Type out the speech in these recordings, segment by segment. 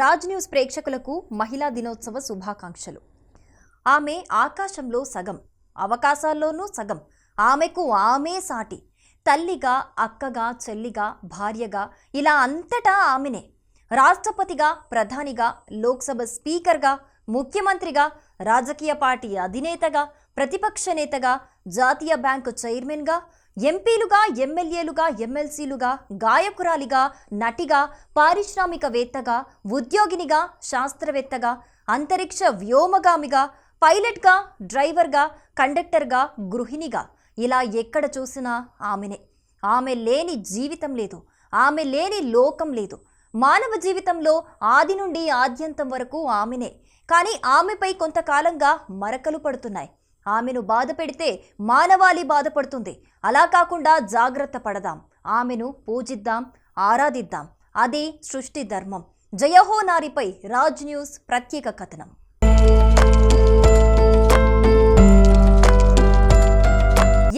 Raj news ప్రేక్షకులకు మహిళా దినోత్సవ శుభాకాంక్షలు. ఆమె ఆకాశంలో సగం అవకాశాల్లోనూ సగం. ఆమెకు ఆమె సాటి తల్లిగా అక్కగా చెల్లిగా భార్యగా ఇలా అంతటా ఆమెనే. రాష్ట్రపతిగా ప్రధానిగా లోక్సభ స్పీకర్గా ముఖ్యమంత్రిగా రాజకీయ పార్టీ అధినేతగా ప్రతిపక్ష నేతగా జాతీయ బ్యాంకు చైర్మన్గా ఎంపీలుగా ఎమ్మెల్యేలుగా ఎమ్మెల్సీలుగా గాయకురాలిగా నటిగా పారిశ్రామికవేత్తగా ఉద్యోగినిగా శాస్త్రవేత్తగా అంతరిక్ష వ్యోమగామిగా పైలట్గా డ్రైవర్గా కండక్టర్గా గృహిణిగా. ఇలా ఎక్కడ చూసినా ఆమెనే. ఆమె లేని జీవితం లేదు. ఆమె లేని లోకం లేదు. మానవ జీవితంలో ఆది నుండి ఆద్యంతం వరకు ఆమెనే. కానీ ఆమెపై కొంతకాలంగా మరకలు పడుతున్నాయి. ఆమెను బాధ పెడితే మానవాళి బాధపడుతుంది. అలా కాకుండా జాగ్రత్త పడదాం. ఆమెను పూజిద్దాం ఆరాధిద్దాం. అదే సృష్టి ధర్మం. జయహో నారిపై రాజ్ న్యూస్ ప్రత్యేక కథనం.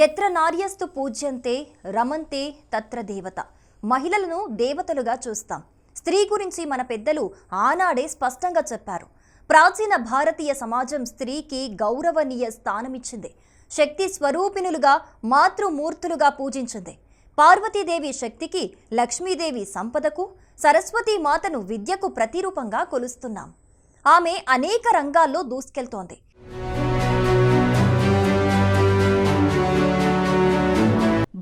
ఎత్ర నార్యస్తు పూజ్యంతే రమంతే తత్ర దేవత. మహిళలను దేవతలుగా చూస్తాం. స్త్రీ గురించి మన పెద్దలు ఆనాడే స్పష్టంగా చెప్పారు. ప్రాచీన భారతీయ సమాజం స్త్రీకి గౌరవనీయ స్థానమిచ్చింది. శక్తి స్వరూపిణులుగా మాతృమూర్తులుగా పూజించింది. పార్వతీదేవి శక్తికి లక్ష్మీదేవి సంపదకు సరస్వతీ మాతను విద్యకు ప్రతిరూపంగా కొలుస్తున్నాం. ఆమె అనేక రంగాల్లో దూసుకెళ్తోంది.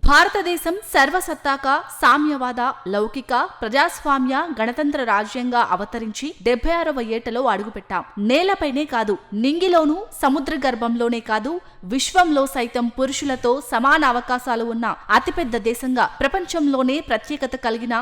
భారతదేశం సర్వసత్తాక సామ్యవాద లౌకిక ప్రజాస్వామ్య గణతంత్ర రాజ్యంగా అవతరించి డెబ్బై ఆరవ ఏటలో అడుగుపెట్టాం. నేలపైనే కాదు నింగిలోనూ సముద్ర గర్భంలోనే కాదు విశ్వంలో సైతం పురుషులతో సమాన అవకాశాలు ఉన్న అతిపెద్ద దేశంగా ప్రపంచంలోనే ప్రత్యేకత కలిగిన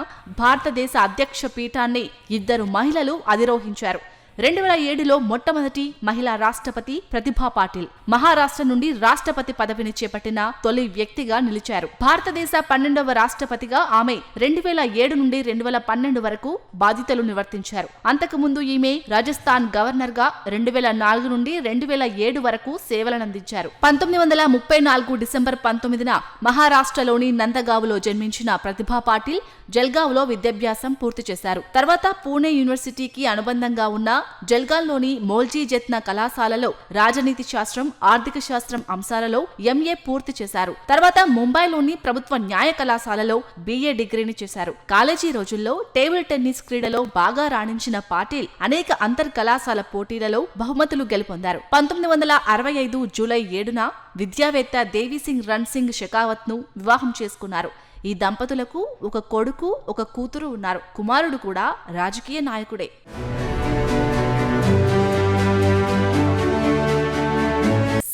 భారతదేశ అధ్యక్ష పీఠాన్ని ఇద్దరు మహిళలు అధిరోహించారు. రెండు వేల ఏడులో మొట్టమొదటి మహిళా రాష్ట్రపతి ప్రతిభా పాటిల్. మహారాష్ట్ర నుండి రాష్ట్రపతి పదవిని చేపట్టిన తొలి వ్యక్తిగా నిలిచారు. భారతదేశ పన్నెండవ రాష్ట్రపతిగా ఆమె రెండు వేల ఏడు నుండి రెండు వేల పన్నెండు వరకు బాధ్యతలు నిర్వర్తించారు. అంతకుముందు ఈమె రాజస్థాన్ గవర్నర్గా రెండు వేల నాలుగు నుండి రెండు వేల ఏడు వరకు సేవలనందించారు పంతొమ్మిది వందల ముప్పై నాలుగు డిసెంబర్ పంతొమ్మిదిన మహారాష్ట్రలోని నందగావులో జన్మించిన ప్రతిభా పాటిల్ జల్గావ్లో విద్యాభ్యాసం పూర్తి చేశారు. తర్వాత పూణే యూనివర్సిటీకి అనుబంధంగా ఉన్న జల్గావ్లోని మోల్జీ జత్న కళాశాలలో రాజనీతి శాస్త్రం ఆర్థిక శాస్త్రం అంశాలలో ఎంఏ పూర్తి చేశారు. తర్వాత ముంబైలోని ప్రభుత్వ న్యాయ కళాశాలలో బీఏ డిగ్రీని చేశారు. కాలేజీ రోజుల్లో టేబుల్ టెన్నిస్ క్రీడలో బాగా రాణించిన పాటిల్ అనేక అంతర్ కళాశాల పోటీలలో బహుమతులు గెలుపొందారు. పంతొమ్మిది వందల అరవై ఐదు జూలై ఏడున విద్యావేత్త దేవీసింగ్ రణ్ సింగ్ షెకావత్ను వివాహం చేసుకున్నారు. ఈ దంపతులకు ఒక కొడుకు ఒక కూతురు ఉన్నారు. కుమారుడు కూడా రాజకీయ నాయకుడే.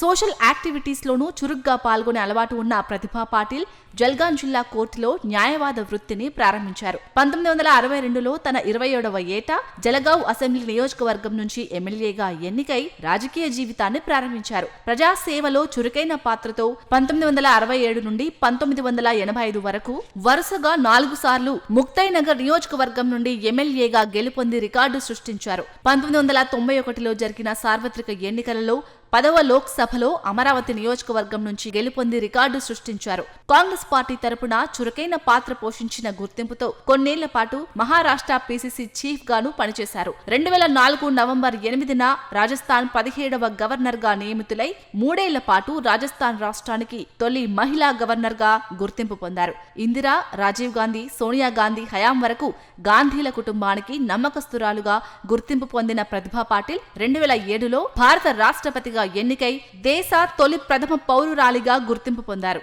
సోషల్ యాక్టివిటీస్లోనూ చురుగ్గా పాల్గొనే అలవాటు ఉన్న ప్రతిభా పాటిల్ జల్గాన్ జిల్లా కోర్టులో న్యాయవాద వృత్తిని ప్రారంభించారు. పంతొమ్మిది వందల అరవై రెండులో తన ఇరవై ఏడవ ఏట జలగావ్ అసెంబ్లీ నియోజకవర్గం నుంచి ఎమ్మెల్యేగా ఎన్నికై రాజకీయ జీవితాన్ని ప్రారంభించారు. ప్రజాసేవలో చురుకైన పాత్రతో పంతొమ్మిది వందల అరవై ఏడు నుండి పంతొమ్మిది వందల ఎనభై ఐదు వరకు వరుసగా నాలుగు సార్లు ముక్తైనగర్ నియోజకవర్గం నుండి ఎమ్మెల్యేగా గెలుపొంది రికార్డు సృష్టించారు. పంతొమ్మిది వందల తొంభై ఒకటిలో జరిగిన సార్వత్రిక ఎన్నికలలో పదవ లోక్సభలో అమరావతి నియోజకవర్గం నుంచి గెలుపొంది రికార్డు సృష్టించారు. కాంగ్రెస్ పార్టీ తరపున చురుకైన పాత్ర పోషించిన గుర్తింపుతో కొన్నేళ్ళ పాటు మహారాష్ట్ర పీసీసీ చీఫ్ గాను పనిచేశారు. రెండు వేల నాలుగు నవంబర్ ఎనిమిదిన రాజస్థాన్ పదిహేడవ గవర్నర్గా నియమితులై మూడేళ్ళ పాటు రాజస్థాన్ రాష్ట్రానికి తొలి మహిళా గవర్నర్గా గుర్తింపు పొందారు. ఇందిరా రాజీవ్ గాంధీ సోనియా గాంధీ హయాం వరకు గాంధీల కుటుంబానికి నమ్మకస్తురాలుగా గుర్తింపు పొందిన ప్రతిభా పాటిల్ రెండు వేల ఏడులో భారత రాష్ట్రపతిగా ఎన్నికై దేశ తొలి ప్రథమ పౌరురాలిగా గుర్తింపు పొందారు.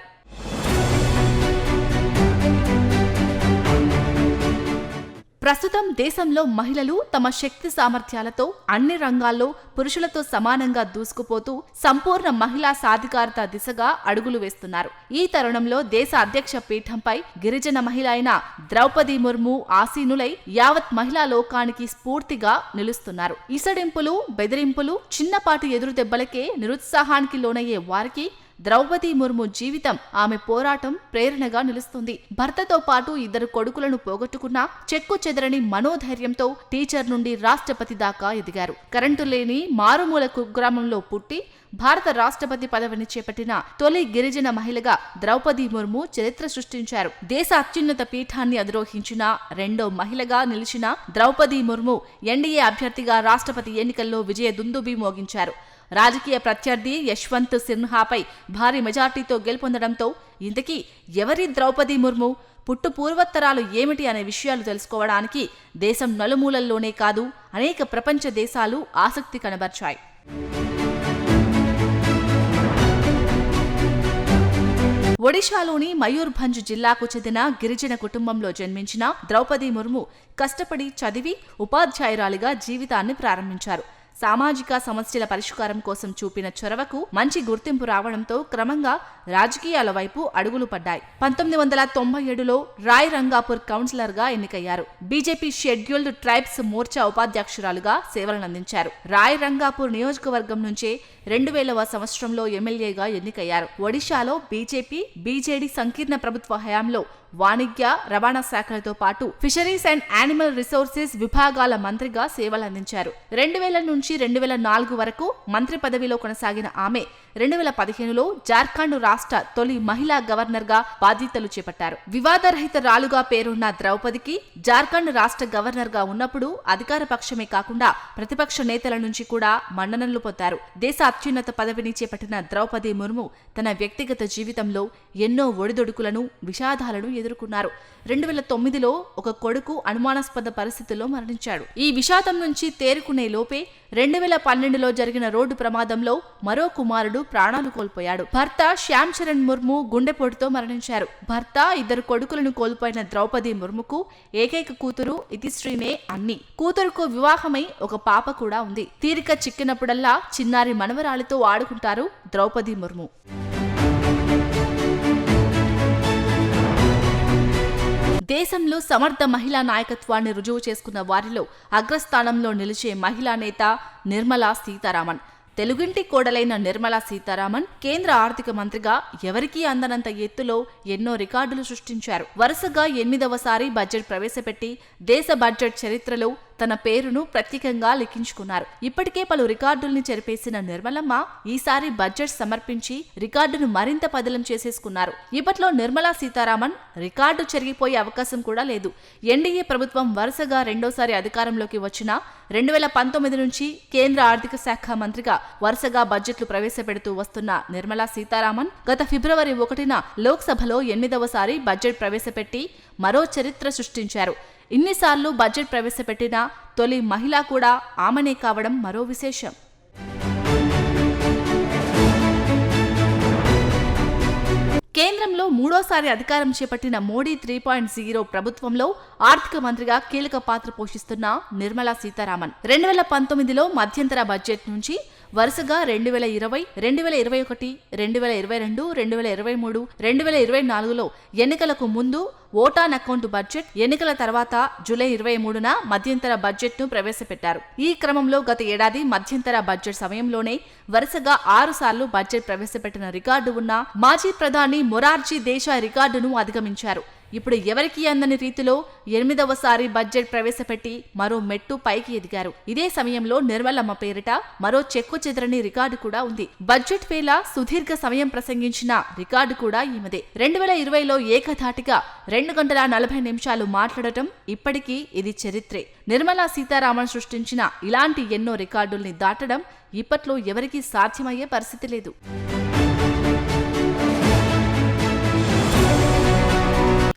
ప్రస్తుతం దేశంలో మహిళలు తమ శక్తి సామర్థ్యాలతో అన్ని రంగాల్లో పురుషులతో సమానంగా దూసుకుపోతూ సంపూర్ణ మహిళా సాధికారత దిశగా అడుగులు వేస్తున్నారు. ఈ తరుణంలో దేశ అధ్యక్ష పీఠంపై గిరిజన మహిళ అయిన ద్రౌపది ముర్ము ఆసీనులై యావత్ మహిళా లోకానికి స్ఫూర్తిగా నిలుస్తున్నారు. ఇసడింపులు బెదిరింపులు చిన్నపాటి ఎదురు దెబ్బలకే నిరుత్సాహానికి లోనయ్యే వారికి ద్రౌపది ముర్ము జీవితం ఆమె పోరాటం ప్రేరణగా నిలుస్తుంది. భర్తతో పాటు ఇద్దరు కొడుకులను పోగొట్టుకున్న చెక్కు చెదరని మనోధైర్యంతో టీచర్ నుండి రాష్ట్రపతి దాకా ఎదిగారు. కరెంటు లేని మారుమూల కుగ్రామంలో పుట్టి భారత రాష్ట్రపతి పదవిని చేపట్టిన తొలి గిరిజన మహిళగా ద్రౌపది ముర్ము చరిత్ర సృష్టించారు. దేశ అత్యున్నత పీఠాన్ని అధిరోహించిన రెండో మహిళగా నిలిచిన ద్రౌపది ముర్ము ఎన్డీఏ అభ్యర్థిగా రాష్ట్రపతి ఎన్నికల్లో విజయ దుందుబి మోగించారు. రాజకీయ ప్రత్యర్థి యశ్వంత్ సిన్హాపై భారీ మెజార్టీతో గెలుపొందడంతో ఇంతకీ ఎవరి ద్రౌపది ముర్ము? పుట్టు పూర్వత్తరాలు ఏమిటి అనే విషయాలు తెలుసుకోవడానికి దేశం నలుమూలల్లోనే కాదు అనేక ప్రపంచ దేశాలు ఆసక్తి కనబర్చాయి. ఒడిషాలోని మయూర్భంజ్ జిల్లాకు చెందిన గిరిజన కుటుంబంలో జన్మించిన ద్రౌపది ముర్ము కష్టపడి చదివి ఉపాధ్యాయురాలిగా జీవితాన్ని ప్రారంభించారు. సామాజిక సమస్యల పరిష్కారం కోసం చూపిన చొరవకు మంచి గుర్తింపు రావడంతో క్రమంగా రాజకీయాల వైపు అడుగులు పడ్డాయి. పంతొమ్మిది వందల తొంభై ఏడులో రాయ్ రంగాపూర్ కౌన్సిలర్గా ఎన్నికయ్యారు. బీజేపీ షెడ్యూల్డ్ ట్రైబ్స్ మోర్చా ఉపాధ్యక్షురాలుగా సేవలనందించారు రాయ్ రంగాపూర్ నియోజకవర్గం నుంచే రెండు వేలవ సంవత్సరంలో ఎమ్మెల్యేగా ఎన్నికయ్యారు. ఒడిశాలో బీజేపీ బీజేడీ సంకీర్ణ ప్రభుత్వ హయాంలో వాణిజ్య రవాణా శాఖలతో పాటు ఫిషరీస్ అండ్ యానిమల్ రిసోర్సెస్ విభాగాల మంత్రిగా సేవలందించారు. రెండు వేల నుంచి రెండు వేల నాలుగు వరకు మంత్రి పదవిలో కొనసాగిన ఆమె రెండు వేల పదిహేనులో జార్ఖండ్ రాష్ట్ర తొలి మహిళా గవర్నర్గా బాధ్యతలు చేపట్టారు. వివాదరహిత రాలుగా పేరున్న ద్రౌపదికి జార్ఖండ్ రాష్ట్ర గవర్నర్గా ఉన్నప్పుడు అధికార పక్షమే కాకుండా ప్రతిపక్ష నేతల నుంచి కూడా మన్ననలు పొందారు. దేశ అత్యున్నత పదవిని చేపట్టిన ద్రౌపది ముర్ము తన వ్యక్తిగత జీవితంలో ఎన్నో ఒడిదొడుకులను విషాదాలను ఎదుర్కొన్నారు. రెండు వేల తొమ్మిదిలో ఒక కొడుకు అనుమానాస్పద పరిస్థితుల్లో మరణించాడు. ఈ విషాదం నుంచి తేరుకునే లోపే రెండు వేల పన్నెండులో జరిగిన రోడ్డు ప్రమాదంలో మరో కుమారుడు ప్రాణాలు కోల్పోయాడు. భర్త శ్యామ్ చరణ్ ముర్ము గుండెపోటుతో మరణించారు. భర్త ఇద్దరు కొడుకులను కోల్పోయిన ద్రౌపది ముర్ముకు ఏకైక కూతురు ఇతిశ్రీనే అన్ని. కూతురుకు వివాహమై ఒక పాప కూడా ఉంది. తీరిక చిక్కినప్పుడల్లా చిన్నారి మనవరాలితో ఆడుకుంటారు ద్రౌపది ముర్ము. దేశంలో సమర్థ మహిళా నాయకత్వాన్ని రుజువు చేసుకున్న వారిలో అగ్రస్థానంలో నిలిచే మహిళా నేత నిర్మలా సీతారామన్. తెలుగింటి కోడలైన నిర్మలా సీతారామన్ కేంద్ర ఆర్థిక మంత్రిగా ఎవరికీ అందనంత ఎత్తులో ఎన్నో రికార్డులు సృష్టించారు. వరుసగా ఎనిమిదవసారి బడ్జెట్ ప్రవేశపెట్టి దేశ బడ్జెట్ చరిత్రలో తన పేరును ప్రత్యేకంగా లిఖించుకున్నారు. ఇప్పటికే పలు రికార్డుల్ని చెరిపేసిన నిర్మలమ్మ ఈసారి బడ్జెట్ సమర్పించి రికార్డును మరింత పదిలం చేసేసుకున్నారు. ఇప్పట్లో నిర్మలా సీతారామన్ రికార్డు చెరిగిపోయే అవకాశం కూడా లేదు. ఎన్డీఏ ప్రభుత్వం వరుసగా రెండోసారి అధికారంలోకి వచ్చిన రెండు వేల పంతొమ్మిది నుంచి కేంద్ర ఆర్థిక శాఖ మంత్రిగా వరుసగా బడ్జెట్లు ప్రవేశపెడుతూ వస్తున్న నిర్మలా సీతారామన్ గత ఫిబ్రవరి ఒకటిన లోక్సభలో ఎనిమిదవసారి బడ్జెట్ ప్రవేశపెట్టి మరో చరిత్ర సృష్టించారు. ఇన్నిసార్లు బడ్జెట్ ప్రవేశపెట్టిన తొలి మహిళ కూడా ఆమెనే కావడం మరో విశేషం. కేంద్రంలో మూడోసారి అధికారం చేపట్టిన మోడీ త్రీ పాయింట్ జీరో ప్రభుత్వంలో ఆర్థిక మంత్రిగా కీలక పాత్ర పోషిస్తున్న నిర్మలా సీతారామన్. రెండు వేల పంతొమ్మిదిలో మధ్యంతర బడ్జెట్ నుంచి వరుసగా రెండు వేల ఇరవై రెండు వేల ఇరవై ఒకటి రెండు వేల ఇరవై రెండు రెండు వేల ఇరవై మూడు రెండు వేల ఇరవై నాలుగులో ఎన్నికలకు ముందు ఓటాన్ అకౌంట్ బడ్జెట్ ఎన్నికల తర్వాత జూలై ఇరవై మూడున మధ్యంతర బడ్జెట్ను ప్రవేశపెట్టారు. ఈ క్రమంలో గత ఏడాది మధ్యంతర బడ్జెట్ సమయంలోనే వరుసగా ఆరు సార్లు బడ్జెట్ ప్రవేశపెట్టిన రికార్డు ఉన్న మాజీ ప్రధాని మొరార్జీ దేశాయ్ రికార్డును అధిగమించారు. ఇప్పుడు ఎవరికీ అందని రీతిలో ఎనిమిదవసారి బడ్జెట్ ప్రవేశపెట్టి మరో మెట్టు పైకి ఎదిగారు. ఇదే సమయంలో నిర్మలమ్మ పేరిట మరో చెక్కు చెదరని రికార్డు కూడా ఉంది. బడ్జెట్ వేళ సుదీర్ఘ సమయం ప్రసంగించిన రికార్డు కూడా ఈమెదే. రెండు వేల ఇరవైలో ఏకధాటిగా రెండు గంటల నలభై నిమిషాలు మాట్లాడటం ఇప్పటికీ ఇది చరిత్రే. నిర్మలా సీతారామన్ సృష్టించిన ఇలాంటి ఎన్నో రికార్డుల్ని దాటడం ఇప్పట్లో ఎవరికీ సాధ్యమయ్యే పరిస్థితి లేదు.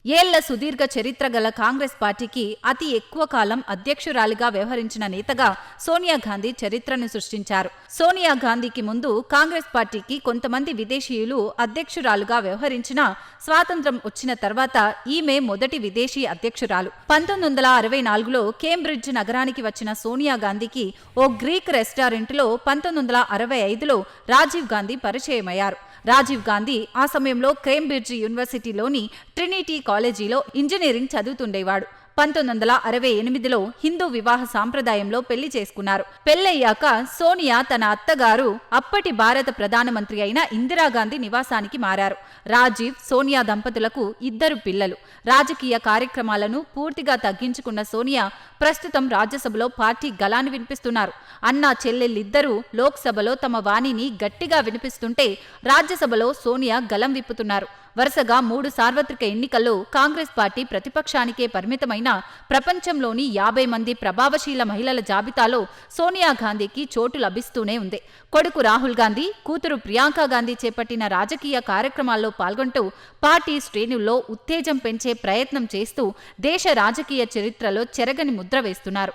ఏళ్ళ సుదీర్ఘ చరిత్ర గల కాంగ్రెస్ పార్టీకి అతి ఎక్కువ కాలం అధ్యక్షురాలిగా వ్యవహరించిన నేతగా సోనియా గాంధీ చరిత్రను సృష్టించారు. సోనియా గాంధీకి ముందు కాంగ్రెస్ పార్టీకి కొంతమంది విదేశీయులు అధ్యక్షురాలుగా వ్యవహరించిన స్వాతంత్రం వచ్చిన తర్వాత ఈమె మొదటి విదేశీ అధ్యక్షురాలు. పంతొమ్మిది వందల అరవై నాలుగులో కేంబ్రిడ్జ్ నగరానికి వచ్చిన సోనియా గాంధీకి ఓ గ్రీక్ రెస్టారెంట్లో పంతొమ్మిది వందల అరవై ఐదులో రాజీవ్ గాంధీ పరిచయమయ్యారు. రాజీవ్ గాంధీ ఆ సమయంలో కేంబ్రిడ్జ్ యూనివర్సిటీలోని ట్రినిటీ కాలేజీలో ఇంజనీరింగ్ చదువుతుండేవాడు. పంతొమ్మిది వందల అరవై ఎనిమిదిలో హిందూ వివాహ సాంప్రదాయంలో పెళ్ళి చేసుకున్నారు. పెళ్ళయ్యాక సోనియా తన అత్తగారు అప్పటి భారత ప్రధానమంత్రి అయిన ఇందిరాగాంధీ నివాసానికి మారారు. రాజీవ్ సోనియా దంపతులకు ఇద్దరు పిల్లలు. రాజకీయ కార్యక్రమాలను పూర్తిగా తగ్గించుకున్న సోనియా ప్రస్తుతం రాజ్యసభలో పార్టీ గలాన్ని వినిపిస్తున్నారు. అన్నా చెల్లెళ్ళిద్దరూ లోక్సభలో తమ వాణిని గట్టిగా వినిపిస్తుంటే రాజ్యసభలో సోనియా గలం విప్పుతున్నారు. వరుసగా మూడు సార్వత్రిక ఎన్నికల్లో కాంగ్రెస్ పార్టీ ప్రతిపక్షానికే పరిమితమైన ప్రపంచంలోని యాభై మంది ప్రభావశీల మహిళల జాబితాలో సోనియా గాంధీకి చోటు లభిస్తూనే ఉంది. కొడుకు రాహుల్ గాంధీ కూతురు ప్రియాంక గాంధీ చేపట్టిన రాజకీయ కార్యక్రమాల్లో పాల్గొంటూ పార్టీ శ్రేణుల్లో ఉత్తేజం పెంచే ప్రయత్నం చేస్తూ దేశ రాజకీయ చరిత్రలో చెరగని ముద్ర వేస్తున్నారు.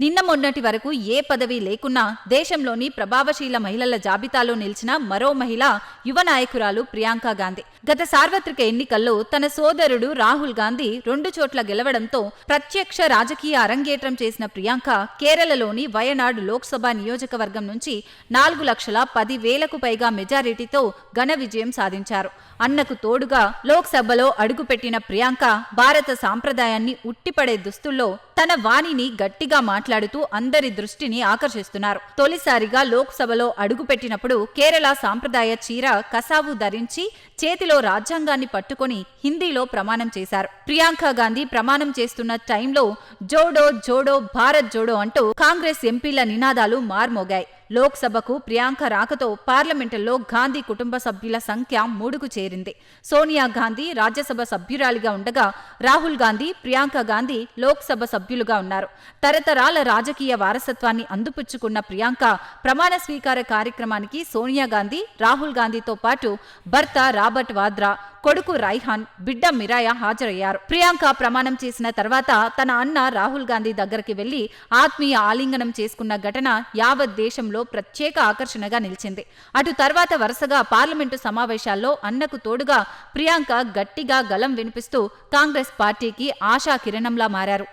నిన్న మొన్నటి వరకు ఏ పదవి లేకున్నా దేశంలోని ప్రభావశీల మహిళల జాబితాలో నిలిచిన మరో మహిళ యువ నాయకురాలు ప్రియాంక గాంధీ. గత సార్వత్రిక ఎన్నికల్లో తన సోదరుడు రాహుల్ గాంధీ రెండు చోట్ల గెలవడంతో ప్రత్యక్ష రాజకీయ అరంగేట్రం చేసిన ప్రియాంక కేరళలోని వయనాడ్ లోక్సభ నియోజకవర్గం నుంచి నాలుగు లక్షల పది వేలకు పైగా మెజారిటీతో ఘన విజయం సాధించారు. అన్నకు తోడుగా లోక్సభలో అడుగుపెట్టిన ప్రియాంక భారత సాంప్రదాయాన్ని ఉట్టిపడే దుస్తుల్లో తన వాణిని గట్టిగా మాట్లాడుతూ అందరి దృష్టిని ఆకర్షిస్తున్నారు. తొలిసారిగా లోక్సభలో అడుగుపెట్టినప్పుడు కేరళ సాంప్రదాయ చీర కసావు ధరించి చేతిలో రాజ్యాంగాన్ని పట్టుకొని హిందీలో ప్రమాణం చేశారు. ప్రియాంక గాంధీ ప్రమాణం చేస్తున్న టైంలో జోడో జోడో భారత్ జోడో అంటూ కాంగ్రెస్ ఎంపీల నినాదాలు మార్మోగాయి. లోక్సభకు ప్రియాంక రాకతో పార్లమెంటులో గాంధీ కుటుంబ సభ్యుల సంఖ్య మూడుకు చేరింది. సోనియా గాంధీ రాజ్యసభ సభ్యురాలిగా ఉండగా రాహుల్ గాంధీ ప్రియాంక గాంధీ లోక్సభ సభ్యులుగా ఉన్నారు. తరతరాల రాజకీయ వారసత్వాన్ని అందుపుచ్చుకున్న ప్రియాంక ప్రమాణ స్వీకార కార్యక్రమానికి సోనియా గాంధీ రాహుల్ గాంధీతో పాటు భర్త రాబర్ట్ వాద్రా కొడుకు రైహాన్ బిడ్డ మిరాయ హాజరయ్యారు. ప్రియాంక ప్రమాణం చేసిన తర్వాత తన అన్న రాహుల్ గాంధీ దగ్గరికి వెళ్ళి ఆత్మీయ ఆలింగనం చేసుకున్న ఘటన యావత్ దేశంలో ప్రత్యేక ఆకర్షణగా నిలిచింది. అటు తర్వాత వరుసగా పార్లమెంటు సమావేశాల్లో అన్నకు తోడుగా ప్రియాంక గట్టిగా గలం వినిపిస్తూ కాంగ్రెస్ పార్టీకి ఆశా కిరణంలా మారారు.